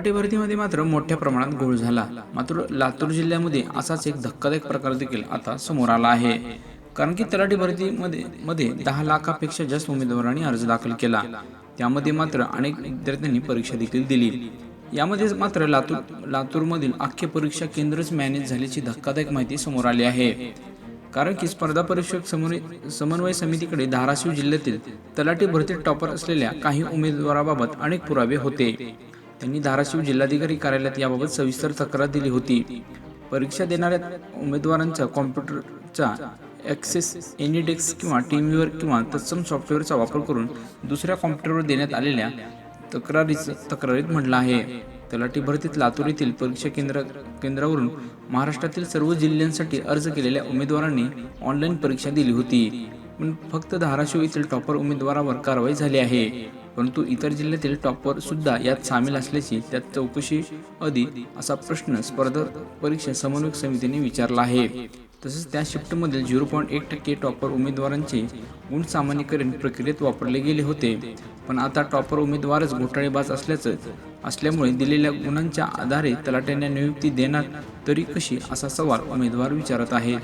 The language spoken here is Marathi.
अटीभरतीमध्ये भरतीमध्ये मात्र मोठ्या प्रमाणात घोळ झाला. मात्र लातूर जिल्ह्यामध्ये असाच एक धक्कादायक प्रकार देखील आता समोर आला आहे. कारण की तलाठी भरतीमध्ये मध्ये दहा लाखापेक्षा जास्त उमेदवारांनी अर्ज दाखल केला. त्यामध्ये मात्र अनेक विद्यार्थ्यांनी परीक्षा देखील दिली. यामध्ये मात्र लातूर लातूरमधील अख्खे परीक्षा केंद्रच मॅनेज झाल्याची धक्कादायक माहिती समोर आली आहे. कारण की स्पर्धा परीक्षक समन्वय समन्वय समितीकडे धाराशिव जिल्ह्यातील तलाठी भरतीत टॉपर असलेल्या काही उमेदवाराबाबत अनेक पुरावे होते. त्यांनी धाराशिव जिल्हाधिकारी कार्यालयात याबाबत सविस्तर तक्रार दिली होती. परीक्षा देणाऱ्या उमेदवारांचा कॉम्प्युटरचा ॲक्सेस एनिडेक्स किंवा टीमव्ह्यूवर किंवा तत्सम सॉफ्टवेअरचा वापर करून दुसऱ्या कॉम्प्युटरवर देण्यात आलेल्या तक्रारीचं तक्रारीत म्हटलं आहे. तलाठी भरतीत लातूर येथील परीक्षा केंद्र केंद्रावरून महाराष्ट्रातील सर्व जिल्ह्यांसाठी अर्ज केलेल्या उमेदवारांनी ऑनलाईन परीक्षा दिली होती. पण फक्त धाराशिव येथील टॉपर उमेदवारावर कारवाई झाली आहे. परंतु इतर जिल्ह्यातील टॉपर सुद्धा यात सामील असल्याची त्यात चौकशी अधी असा प्रश्न स्पर्धा परीक्षा समन्वयक समितीने विचारला आहे. तसेच त्या शिफ्टमधील झिरो पॉईंट एक टक्के टॉपर उमेदवारांचे गुण सामान्यकरण प्रक्रियेत वापरले गेले होते. पण आता टॉपर उमेदवारच घोटाळेबाज असल्याचं असल्यामुळे दिलेल्या गुणांच्या आधारे तलाट्यांना नियुक्ती देणार तरी कशी असा सवाल उमेदवार विचारत आहेत.